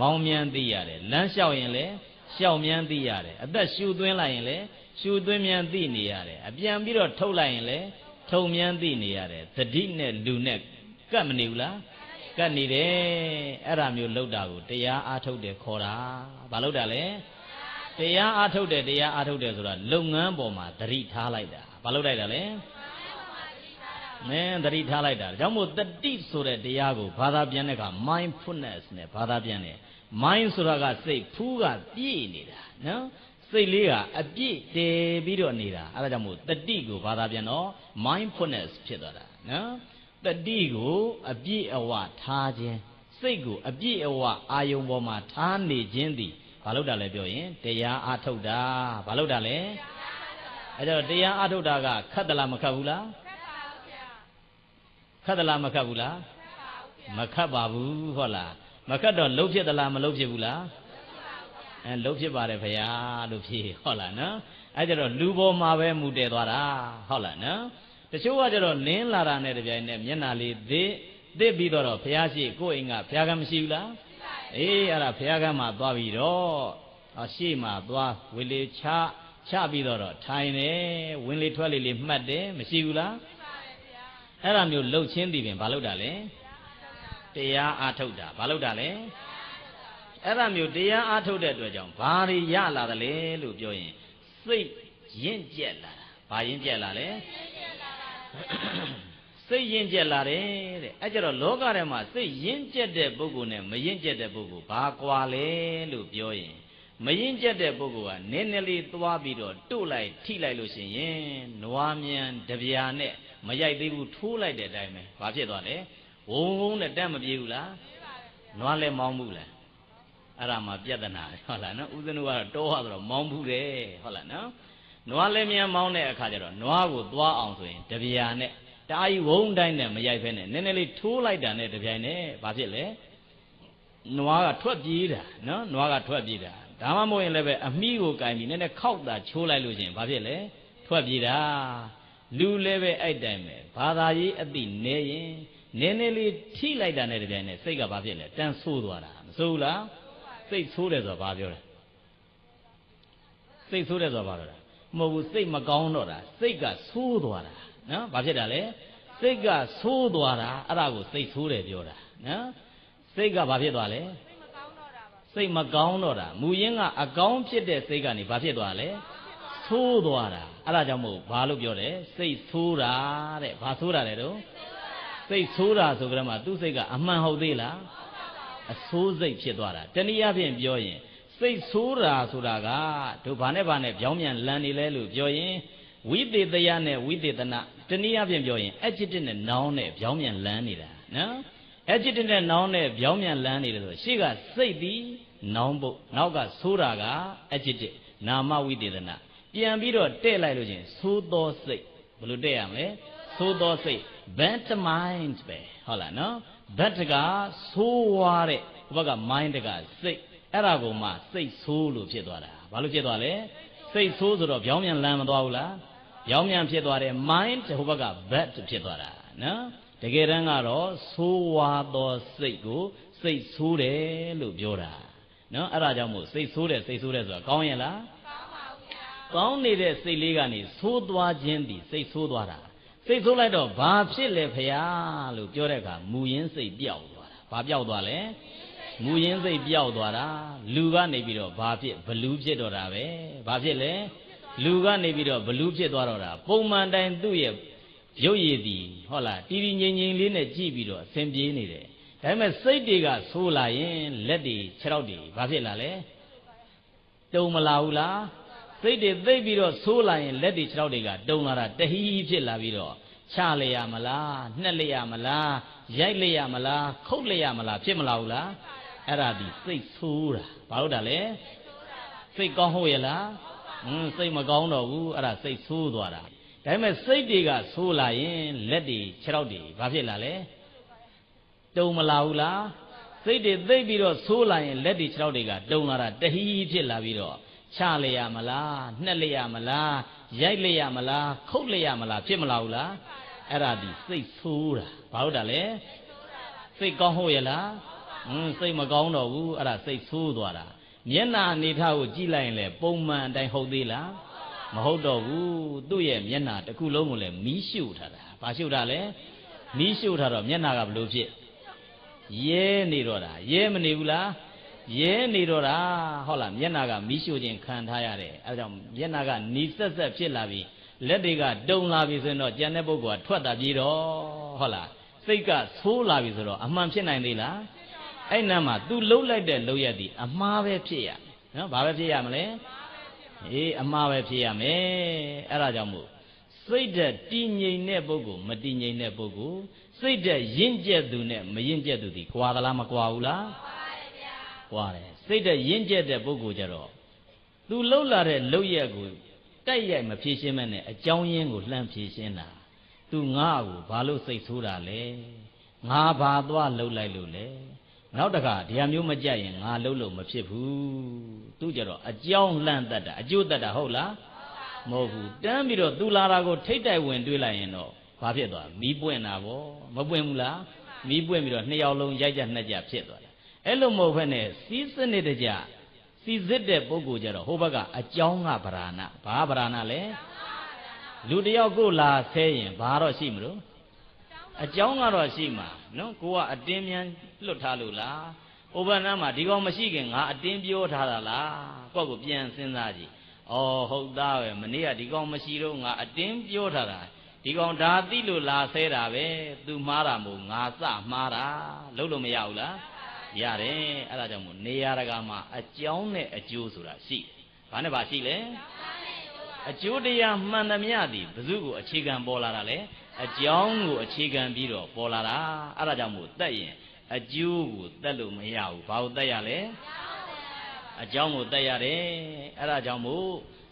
မောင်းမြန်သိရတယ်လမ်းလျှောက်ရင်လည်းလျှောက်မြန်သိရတယ်အသက်ရှူသွင်းလိုက်ရင်လည်းရှူသွင်းမြန်သိနေရတယ်အပြန်ပြီးတော့ထုတ်လိုက်ရင်လည်းထုံမြန်သိနေရတယ်သတိနဲ့လူနဲ့ကတ်မနေဘူးလားကတ်နေတယ်အဲ့ဒါမျိုးလောက်တာကိုတရားအားထုတ်တယ်ခေါ်တာဘာလို့တာလဲတရားအားထုတ်တယ်တရားအားထုတ်တယ်ဆိုတာလုပ်ငန်းပေါ်မှာသတိထားလိုက်တာဘာလို့လိုက်တာလဲ မင်းသတိထားလိုက်တာဒါကြောင့်မို့တတိဆိုတဲ့တရားကိုဘာသာပြန်တဲ့အခါ mindfulness နဲ့ဘာသာပြန်တယ် mind ဆိုတာကစိတ်ဖူးကပြည့်နေတာနော်စိတ်လေးကအပြည့်တည်ပြီးတော့နေတာအဲဒါကြောင့်မို့တတိကိုဘာသာပြန်တော့ mindfulness ဖြစ်သွားတာနော်တတိကိုအပြည့်အဝထားခြင်းစိတ်ကိုအပြည့်အဝအာယုံပေါ်မှာထားနေခြင်းသည်ဘာလို့တာလဲပြောရင်တရားအားထုတ်တာဘာလို့တာလဲအဲဒါတရားအားထုတ်တာကခတ်သလားမခတ်ဘူးလား ခတ်သလားမခတ်ဘူးလားမခတ်ပါဘူးဟုတ်လားမခတ်တော့လှုပ်ဖြစ်သလားမလှုပ်ဖြစ်ဘူးလားအဲလှုပ်ဖြစ်ပါတယ်ဖရာလို့ဖြေဟုတ်လားနော်အဲကြတော့လူပေါ်မှာပဲမူတည်သွားတာဟုတ်လားနော်တချို့ကကြတော့လင်းလာတာနဲ့တပြိုင်နက်မျက်နာလေးသစ်သစ်ပြီးတော့ဖရာရှိကိုယ့်အိမ်ကဖရာကမရှိဘူးလားအေးအဲ့ဒါဖရာကမှသွားပြီးတော့အရှိမှသွားဝေလေချချပြီးတော့ထိုင်တယ်ဝင်လေထွက်လေလေးမှတ်တယ်မရှိဘူးလား အဲ့ဒါမျိုးလှုပ်ချင်းတည်ပင်ဘာလို့တာလဲတရားအားထုတ်တာဘာလို့တာလဲအဲ့ဒါမျိုးတရားအားထုတ်တဲ့အတွက်ကြောင့်ဘာတွေရလာသလဲလို့ပြောရင်စိတ်ရင့်ကျက်လာတာဘာရင့်ကျက်လာလဲစိတ်ရင့်ကျက်လာတယ်တဲ့အဲ့ကြတော့လောကထဲမှာစိတ်ရင့်ကျက်တဲ့ပုဂ္ဂိုလ်နဲ့မရင့်ကျက်တဲ့ပုဂ္ဂိုလ်ဘာကွာလဲလို့ပြောရင်မရင်ကျက်တဲ့ပုဂ္ဂိုလ်ကနည်းနည်းလေးသွားပြီးတော့တို့လိုက်ထိလိုက်လို့ရှိရင်နွားမြန်တပြာနဲ့ မရိုက်သေးဘူးထိုးလိုက်တဲ့အတိုင်းပဲဘာဖြစ်သွားလဲဝုံဝုံနဲ့တက်မပြေဘူးလားနွားလည်းမောင်းဘူးလားအဲ့ဒါမှပြဿနာဟုတ်လားနော်ဥစ္စနုကတော့တောဟဆိုတော့မောင်းဘူးတယ်ဟုတ်လားနော်နွားလည်းမြန်မောင်းတဲ့အခါကျတော့နွားကိုသွားအောင်ဆိုရင်တပြာနဲ့တအားကြီးဝုံတိုင်းနဲ့မရိုက်ဖဲနဲ့နည်းနည်းလေးထိုးလိုက်တာနဲ့တပြိုင်နဲ့ဘာဖြစ်လဲနွားကထွက်ပြေးတာနော်နွားကထွက်ပြေးတာဒါမှမဟုတ်ရင်လည်းပဲအမိကိုကင်ပြီးနည်းနည်းခောက်တာချိုးလိုက်လို့ရှိရင်ဘာဖြစ်လဲထွက်ပြေးတာ လူလည်းပဲအဲ့တိုင်ပဲဘာသာရေးအသိနေရင်နည်းနည်းလေးထိလိုက်တာနဲ့တပြိုင်နဲ့စိတ်ကဘာဖြစ်လဲတန်းဆိုးသွားတာမဆိုးဘူးလားစိတ်ဆိုးတယ်ဆိုတာဘာပြောလဲစိတ်ဆိုးတယ်ဆိုတာဘာပြောလဲမဟုတ်ဘူးစိတ်မကောင်းတော့တာစိတ်ကဆိုးသွားတာနော်ဘာဖြစ်တာလဲစိတ်ကဆိုးသွားတာအဲ့ဒါကိုစိတ်ဆိုးတယ်ပြောတာနော်စိတ်ကဘာဖြစ်သွားလဲစိတ်မကောင်းတော့တာမူရင်းကအကောင်းဖြစ်တဲ့စိတ်ကနေဘာဖြစ်သွားလဲ ဆိုးသွားတာအဲ့ဒါကြောင့်မို့ဘာလို့ပြောတယ်စိတ်ဆိုးတာတဲ့ဘာဆိုးတာလဲတော့စိတ်ဆိုးတာဆိုကြမှာသူ့စိတ်ကအမှန်ဟုတ်သေးလားအဆိုးစိတ်ဖြစ်သွားတာတနည်းအားဖြင့်ပြောရင်စိတ်ဆိုးတာဆိုတာကတို့ဘာနဲ့ဘာနဲ့ပြောင်းပြန်လန်နေလဲလို့ပြောရင်ဝိသေတယနဲ့ဝိသေသနတနည်းအားဖြင့်ပြောရင် adjective နဲ့ noun နဲ့ပြောင်းပြန်လန်နေတာနော် adjective နဲ့ noun နဲ့ပြောင်းပြန်လန်းနေတယ်ဆိုရှေ့ကစိတ်သည် noun ပုတ်နောက်ကဆိုးတာက adjective နာမဝိသေသနာ ပြန်ပြီးတော့တဲ့လိုက်လို့ချင်းသိုးသောစိတ်ဘယ်လိုတဲ့ရမလဲသိုးသောစိတ် bad mind ပဲဟုတ်လားနော် bad ကဆိုးွားတဲ့ဘက်က mind ကစိတ်အဲ့ဒါကိုမှစိတ်ဆိုးလို့ဖြစ်သွားတာဘာလို့ဖြစ်သွားလဲစိတ်ဆိုးဆိုတော့ပြောင်းပြန်လန်းမသွားဘူးလားပြောင်းပြန်ဖြစ်သွားတယ် mind ဟိုဘက်က bad ဖြစ်သွားတာနော်တကယ်တမ်းကတော့ဆိုးဝါးသောစိတ်ကိုစိတ်ဆိုးတယ်လို့ပြောတာနော်အဲ့ဒါကြောင့်မို့စိတ်ဆိုးတယ်စိတ်ဆိုးတယ်ဆိုတာကောင်းရဲ့လား ကောင်းပါဘူးဗျာကောင်းနေတဲ့စိတ်လေးကနေဆိုးသွားခြင်းသည်စိတ်ဆိုးသွားတာစိတ်ဆိုးလိုက်တော့ဘာဖြစ်လဲဖရာလို့ပြောတဲ့အခါမူရင်းစိတ်ပျောက်သွားတာဘာပျောက်သွားလဲမူရင်းစိတ်ပျောက်သွားတာလူကနေပြီးတော့ဘာဖြစ်ဘလူးဖြစ်တော့တာပဲဘာဖြစ်လဲလူကနေပြီးတော့ဘလူးဖြစ်သွားတော့တာပုံမှန်တိုင်းသူ့ရဲ့ရုပ်ရည်သည်ဟုတ်လားတီတီငိမ့်ငိမ့်လေးနဲ့ကြည့်ပြီးတော့အဆင်ပြေနေတယ်ဒါပေမဲ့စိတ်တွေကဆိုးလာရင်လက်တွေခြေထောက်တွေဘာဖြစ်လာလဲတုံမလာဘူးလား စိတ်တွေသိပ်ပြီးတော့ဆိုးလာရင်လက်တွေခြေထောက်တွေကတုံလာတာတဟီးဖြစ်လာပြီးတော့ချလေရမလားနှက်လေရမလားရိုက်လေရမလားခုတ်လေရမလားဖြစ်မလာဘူးလားအဲ့ဒါဒီစိတ်ဆိုးတာဘာလို့တာလဲစိတ်ကောင်းဟုတ်ရဲ့လားဟွန်းစိတ်မကောင်းတော့ဘူးအဲ့ဒါစိတ်ဆိုးသွားတာဒါပေမဲ့စိတ်တွေကဆိုးလာရင်လက်တွေခြေထောက်တွေဘာဖြစ်လာလဲတုံမလာဘူးလားစိတ်တွေသိပ်ပြီးတော့ဆိုးလာရင်လက်တွေခြေထောက်တွေကတုံလာတာတဟီးဖြစ်လာပြီးတော့ ချလေရမလားနှက်လေရမလားရိုက်လေရမလားခုတ်လေရမလားဖြစ်မလာဘူးလားအဲ့ဒါဒီစိတ်ဆိုးတာဘာလို့တာလဲစိတ်ကောင်းဟုတ်ရဲ့လားဟဟွန်းစိတ်မကောင်းတော့ဘူးအဲ့ဒါစိတ်ဆိုးသွားတာမျက်နှာအနေထားကိုကြည့်လိုက်ရင်လေပုံမှန်အတိုင်းဟုတ်သေးလားမဟုတ်တော့ဘူးသူ့ရဲ့မျက်နှာတစ်ခုလုံးကိုလည်းမီးရှို့ထားတာဘာရှို့တာလဲမီးရှို့ထားတော့မျက်နှာကဘလို့ဖြစ်ရဲနေတော့တာရဲမနေဘူးလား ရဲနေတော့တာဟုတ်လားမျက်နှာကမီးရှို့ခြင်းခံထားရတယ်အဲဒါကြောင့်မျက်နှာကနီးဆက်ဆက်ဖြစ်လာပြီလက်တွေကတုံလာပြီဆိုရင်တော့ကြံတဲ့ပုဂ္ဂိုလ်ကထွက်တာပြီးတော့ဟုတ်လားစိတ်ကဆိုးလာပြီဆိုတော့အမှန်ဖြစ်နိုင်သေးလားအဲ့နာမှာ तू လှုပ်လိုက်တဲ့လှုပ်ရက်ဒီအမှားပဲဖြစ်ရနော်ဘာပဲဖြစ်ရမလဲအေးအမှားပဲဖြစ်ရမယ်အဲ့ဒါကြောင့်မို့စိတ်ဓာတ်တည်ငြိမ်တဲ့ပုဂ္ဂိုလ်မတည်ငြိမ်တဲ့ပုဂ္ဂိုလ်စိတ်ဓာတ်ရင့်ကျက်သူနဲ့မရင့်ကျက်သူဒီကွာသလားမကွာဘူးလား ကွာတယ်စိတ်ဓာတ်ရင့်ကျက်တဲ့ပုဂ္ဂိုလ်ကြတော့ तू လှုပ်လာတဲ့လှုပ်ရက်ကိုတိုက်ရိုက်မဖြေရှင်းမဲနဲ့အကြောင်းရင်းကိုလှမ်းဖြေရှင်းတာ तू ငါ့ကိုဘာလို့စိတ်ဆိုးတာလဲငါဘာသွားလှုပ်လိုက်လို့လဲနောက်တခါဒီဟာမျိုးမကြက်ရင်ငါလှုပ်လို့မဖြစ်ဘူးသူကြတော့အကြောင်းလှမ်းတတ်တာအကျိုးတတ်တာဟုတ်လားမဟုတ်ဘူးတန်းပြီးတော့သူလာတာကိုထိတ်တိုက်ဝင်တွေးလိုက်ရင်တော့ဘာဖြစ်သွားမီးပွင့်တာဗောမပွင့်ဘူးလားမီးပွင့်ပြီးတော့နှစ်ယောက်လုံးရိုက်ကြနှစ်ကြဖြစ်သွားတယ် အဲ့လိုမဟုတ်ဘဲနဲ့စီးစနစ်တကြစီစစ်တဲ့ပုဂ္ဂိုလ်ကြတော့ဟိုဘက်ကအကြောင်းကဗราဏဘာဗราဏလဲလူတယောက်ကိုလာဆဲရင်ဘာတော့ရှိမလို့အကြောင်းကတော့ရှိမှာနော်ကိုကအတင်းမြန်လွတ်ထားလို့လားဩဘနာမှာဒီကောင်မရှိခင်ငါအတင်းပြောထားတာလားကိုယ့်ကိုပြန်စဉ်းစားကြည့်ဩဟုတ်သားပဲမနေ့ကဒီကောင်မရှိတော့ငါအတင်းပြောထားတာဒီကောင်ဒါသိလို့လာဆဲတာပဲသူမှားတာမို့ငါစမှားတာလုံးလို့မရဘူးလား ရတယ်အဲ့ဒါကြောင့်မို့နေရတကာမှာအကြောင်းနဲ့အကျိုးဆိုတာရှိတယ်ဘာနဲ့ပါရှိလဲအကျိုးတရားမှန်သမျှသည်ဘု து ကိုအခြေခံပေါ်လာတာလေအကြောင်းကိုအခြေခံပြီးတော့ပေါ်လာတာအဲ့ဒါကြောင့်မို့တက်ရင်အကျိုးကိုတက်လို့မရဘူးဘာလို့တက်ရလဲအကြောင်းကိုတက်ရတယ်အဲ့ဒါကြောင့်မို့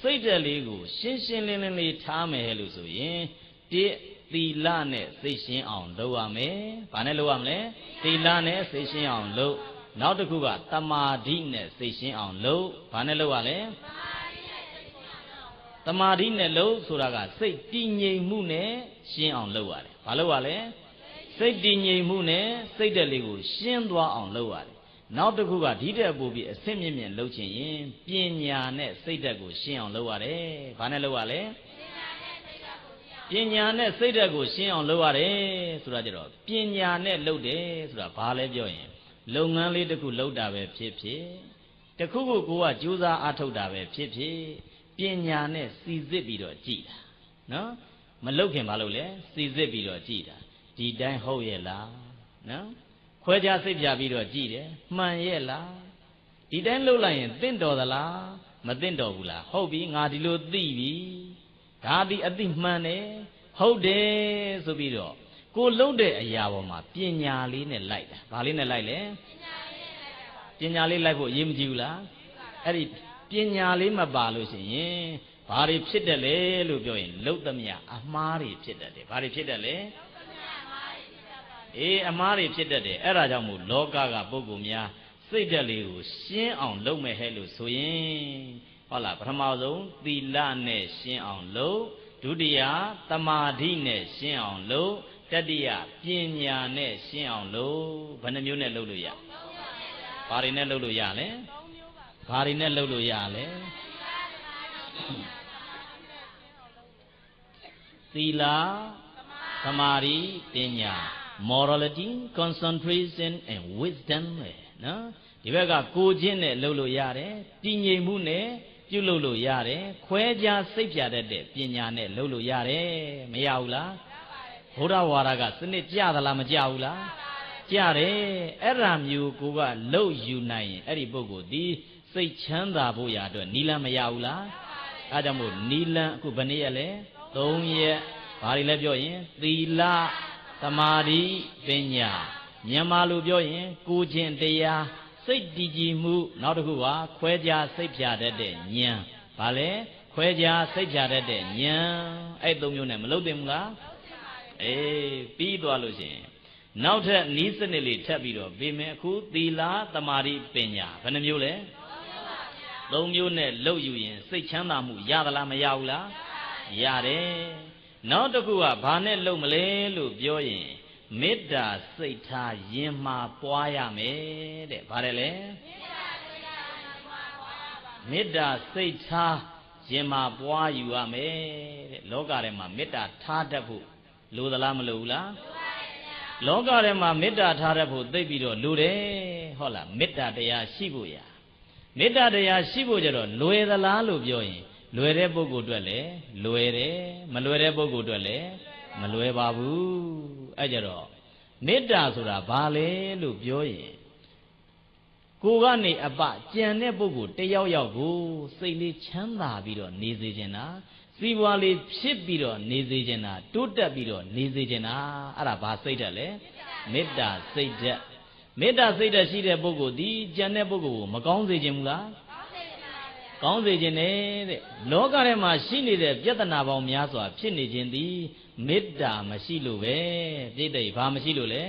စိတ်တက်လေးကိုရှင်းရှင်းလင်းလင်းလေးထားမယ်လို့ဆိုရင်တိ သီလနဲ့စိတ်ရှင်းအောင်လုပ်ရမယ်ဘာနဲ့လုပ်ရမလဲသီလနဲ့စိတ်ရှင်းအောင်လုပ်နောက်တစ်ခုကတမာဓိနဲ့စိတ်ရှင်းအောင်လုပ်ဘာနဲ့လုပ်ရလဲတမာဓိနဲ့လုပ်ဆိုတာကစိတ်တည်ငြိမ်မှုနဲ့ရှင်းအောင်လုပ်ရတယ်ဘာလုပ်ရလဲစိတ်တည်ငြိမ်မှုနဲ့စိတ်တက်လေးကိုရှင်းသွားအောင်လုပ်ရတယ်နောက်တစ်ခုကဒီတက်ပို့ပြီးအဆင့်မြင့်မြင့်လုပ်ချင်ရင်ပညာနဲ့စိတ်တက်ကိုရှင်းအောင်လုပ်ရတယ်ဘာနဲ့လုပ်ရလဲပ ညာနဲ့စိတ်ဓာတ်ကိုရှင်းအောင်လုပ်ရတယ်ဆိုတာကြတော့ပညာနဲ့လုပ်တယ်ဆိုတာဘာလဲပြောရင် လုပ်ငန်းလေးတစ်ခုလုပ်တာပဲဖြစ်ဖြစ်တခုခုကိုကကြိုးစားအားထုတ်တာပဲဖြစ်ဖြစ်ပညာနဲ့စီစစ်ပြီးတော့ကြည်တာနော်မလုပ်ခင်ဘာလုပ်လဲစီစစ်ပြီးတော့ကြည်တာဒီတိုင်းဟုတ်ရဲ့လားနော်ခွဲခြားစိတ်ပြပြီးတော့ကြည်တယ်မှန်ရဲ့လားဒီတိုင်းလုပ်လိုက်ရင်တင့်တော်သလားမတင့်တော်ဘူးလားဟုတ်ပြီငါဒီလိုသိပြီ ဒါသည်အသိမှန်တယ်ဟုတ်တယ်ဆိုပြီးတော့ကိုလှုပ်တဲ့အရာပေါ်မှာပညာလေးနဲ့လိုက်တာဘာလေးနဲ့လိုက်လဲပညာလေးလိုက်ဖို့အရေးမကြီးဘူးလားအဲ့ဒီပညာလေးမပါလို့ရှိရင်ဘာတွေဖြစ်တယ်လဲလို့ပြောရင်လှုပ်သမျှအမှားတွေဖြစ်တတ်တယ်ဘာတွေဖြစ်တတ်လဲအေးအမှားတွေဖြစ်တတ်တယ်အဲ့ဒါကြောင့်မို့လောကကပုဂ္ဂိုလ်များစိတ်ဓာတ်လေးကိုရှင်းအောင်လုပ်မယ်ဟဲ့လို့ဆိုရင် ဟုတ်လားပထမဆုံးသီလနဲ့ရှင်းအောင်လုပ်ဒုတိယသမာဓိနဲ့ရှင်းအောင်လုပ်တတိယပညာနဲ့ရှင်းအောင်လုပ်ဘယ်နှမျိုးနဲ့လုပ်လို့ရဘာတွေနဲ့လုပ်လို့ရလဲဘာတွေနဲ့လုပ်လို့ရလဲသီလသမာဓိပညာ morality concentration and wisdom ပဲနော်ဒီဘက်ကကိုချင်းနဲ့လှုပ်လို့ရတယ်တည်ငြိမ်မှုနဲ့ ပြုလုပ်လို့ရတယ်ခွဲခြားစိတ်ပြတတ်တဲ့ပညာနဲ့လှုပ်လို့ရတယ်မရဘူးလားဘုရားဝါဒကစနစ်ကြသလားမကြဘူးလားကြတယ်အဲ့ဒါမျိုးကိုကလှုပ်ယူနိုင်ရင်အဲ့ဒီပုဂ္ဂိုလ်ဒီစိတ်ချမ်းသာဖို့ရအတွက်နီလန်းမရဘူးလားအဲဒါကြောင့်မို့နီလန်းအခုဘယ်နည်းရလဲ၃ရက်ဘာတွေလဲပြောရင်သီလသမာဓိပညာမြန်မာလိုပြောရင်ကိုခြင်းတရား စိတ်တည်ကြည်မှုနောက်တစ်ခုကခွဲခြားစိတ်ဖြာတတ်တဲ့ဉာဏ်။ဘာလဲခွဲခြားစိတ်ဖြာတတ်တဲ့ဉာဏ်အဲ့သုံးမျိုးနဲ့မလုပ်သင့်ဘူးလား။အေးပြီးသွားလို့ရှိရင်နောက်ထပ်နီးစနစ်လေးထပ်ပြီးတော့ပြင်မယ်အခုသီလသမာဓိပညာဘယ်နှမျိုးလဲ။သုံးမျိုးနဲ့လုပ်ယူရင်စိတ်ချမ်းသာမှုရသလားမရဘူးလား။ရတယ်။နောက်တစ်ခုကဘာနဲ့လုပ်မလဲလို့ပြောရင် မေတ္တာစိတ်ထားယင်မှာပွားရမယ်တဲ့ဗါတယ်လေမေတ္တာစိတ်ထားယင်မှာပွားယူရမယ်တဲ့လောကထဲမှာမေတ္တာထားတတ်ဖို့လိုသလားမလိုဘူးလားလောကထဲမှာမေတ္တာထားတတ်ဖို့သိပြီးတော့လိုတယ်ဟုတ်လားမေတ္တာတရားရှိဖို့ရမေတ္တာတရားရှိဖို့ကြတော့လွယ်သလားလို့ပြောရင်လွယ်တဲ့ပုဂ္ဂိုလ်အတွက်လည်းလွယ်တယ်မလွယ်တဲ့ပုဂ္ဂိုလ်အတွက်လည်းမလွယ်ပါဘူး အဲကြတော့မေတ္တာဆိုတာဘာလဲလို့ပြောရင်ကိုကနေအပကြံတဲ့ပုဂ္ဂိုလ်တယောက်ယောက်ကိုစိတ်လေးချမ်းသာပြီးတော့နေစေခြင်းတာစီးပွားလေးဖြစ်ပြီးတော့နေစေခြင်းတာတိုးတက်ပြီးတော့နေစေခြင်းတာအဲ့ဒါဘာစိတ်ဓာတ်လဲမေတ္တာစိတ်ဓာတ်မေတ္တာစိတ်ဓာတ်ရှိတဲ့ပုဂ္ဂိုလ်ဒီကြံတဲ့ပုဂ္ဂိုလ်ကိုမကောင်းစေခြင်းဘူးလား ကောင်းစေခြင်းနဲ့တဲ့လောကထဲမှာရှိနေတဲ့ပြဿနာပေါင်းများစွာ ဖြစ်နေခြင်းသည်မေတ္တာမရှိလို့ပဲပြိတ္တိဘာမရှိလို့လဲ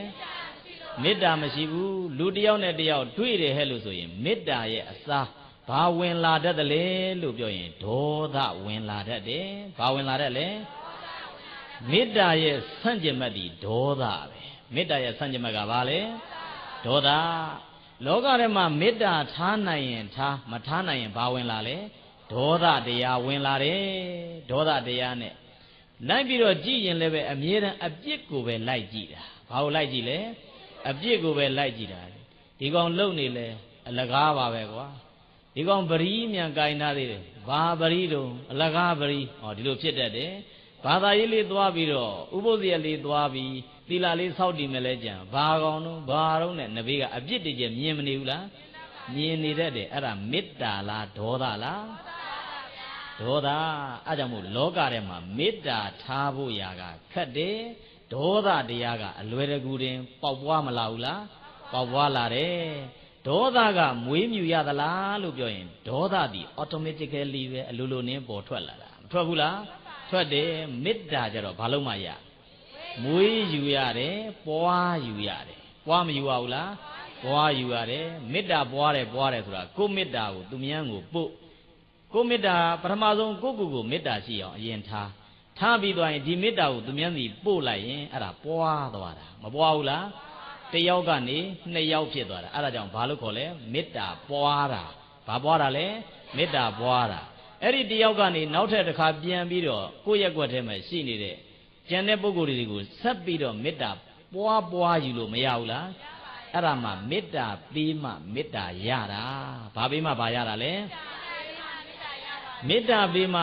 မေတ္တာမရှိဘူးလူတစ်ယောက်နဲ့တစ်ယောက်တွေ့တယ်ဟဲ့လို့ဆိုရင်မေတ္တာရဲ့အစားဘာဝင်လာတတ်တယ်လဲလို့ပြောရင်ဒေါသဝင်လာတတ်တယ်ဘာဝင်လာတတ်လဲမေတ္တာရဲ့ဆန့်ကျင်ဘက်ဒီဒေါသပဲမေတ္တာရဲ့ဆန့်ကျင်ဘက်ကဘာလဲဒေါသ လောကထဲမှာမေတ္တာထားနိုင်ရင်ထားမထားနိုင်ရင်ဘာဝင်လာလဲဒေါသတရားဝင်လာတယ်ဒေါသတရားနဲ့လိုက်ပြီးတော့ကြည့်ရင်လည်းပဲအမြဲတမ်းအပြစ်ကိုပဲလိုက်ကြည့်တာဘာကိုလိုက်ကြည့်လဲအပြစ်ကိုပဲလိုက်ကြည့်တာဒီကောင်လုံနေလဲအလကားပါပဲကွာဒီကောင်ပရိမြန်ကင်ထားသေးတယ်ဘာပရိတုံအလကားပရိဟောဒီလိုဖြစ်တတ်တယ်ဘာသာရေးလေးသွားပြီးတော့ဥပုသ္ဇေလေးသွားပြီး သီလလေးစောင့်တည်မယ်လဲကြံဘာကောင်တော့ဘာတော့နဲ့နဘေးကအပြစ်တည်းကျမြင်မနေဘူးလားမြင်နေတတ်တယ်အဲ့ဒါမေတ္တာလားဒေါသလားဒေါသအဲ့ကြောင့်မို့လောကထဲမှာမေတ္တာထားဖို့ရာကခက်တယ်ဒေါသတရားကအလွယ်တကူတင်ပေါက်ပွားမလာဘူးလားပေါက်ပွားလာတယ်ဒေါသကမွေးမြူရသလားလို့ပြောရင်ဒေါသသည် automatically ပဲအလိုလိုနင်းပေါ်ထွက်လာတာမထွက်ဘူးလားထွက်တယ်မေတ္တာကြတော့ဘာလို့မှရ မွေးယူရတယ်ပွားယူရတယ်ပွားမယူရဘူးလားပွားယူရတယ်မေတ္တာပွားတယ်ပွားတယ်ဆိုတာကိုမေတ္တာကိုသူမြန်းကိုပို့ကိုမေတ္တာပထမဆုံးကိုကိုကိုမေတ္တာရှိအောင်အရင်ထားထားပြီးသွားရင်ဒီမေတ္တာကိုသူမြန်းစီပို့လိုက်ရင်အဲ့ဒါပွားသွားတာမပွားဘူးလားတယောက်ကနေနှစ်ယောက်ဖြစ်သွားတာအဲ့ဒါကြောင့်ဘာလို့ခေါ်လဲမေတ္တာပွားတာဘာပွားတာလဲမေတ္တာပွားတာအဲ့ဒီတယောက်ကနေနောက်ထပ်တစ်ခါပြန်ပြီးတော့ကိုယ့်ရက်ွက်ထဲမှာရှိနေတဲ့ ကျန်တဲ့ပုဂ္ဂိုလ်တွေကိုဆက်ပြီးတော့မေတ္တာပွားပွားယူလို့မရဘူးလားအဲ့ဒါမှမေတ္တာပေးမှမေတ္တာရတာဘာပေးမှဘာရတာလဲမေတ္တာပေးမှ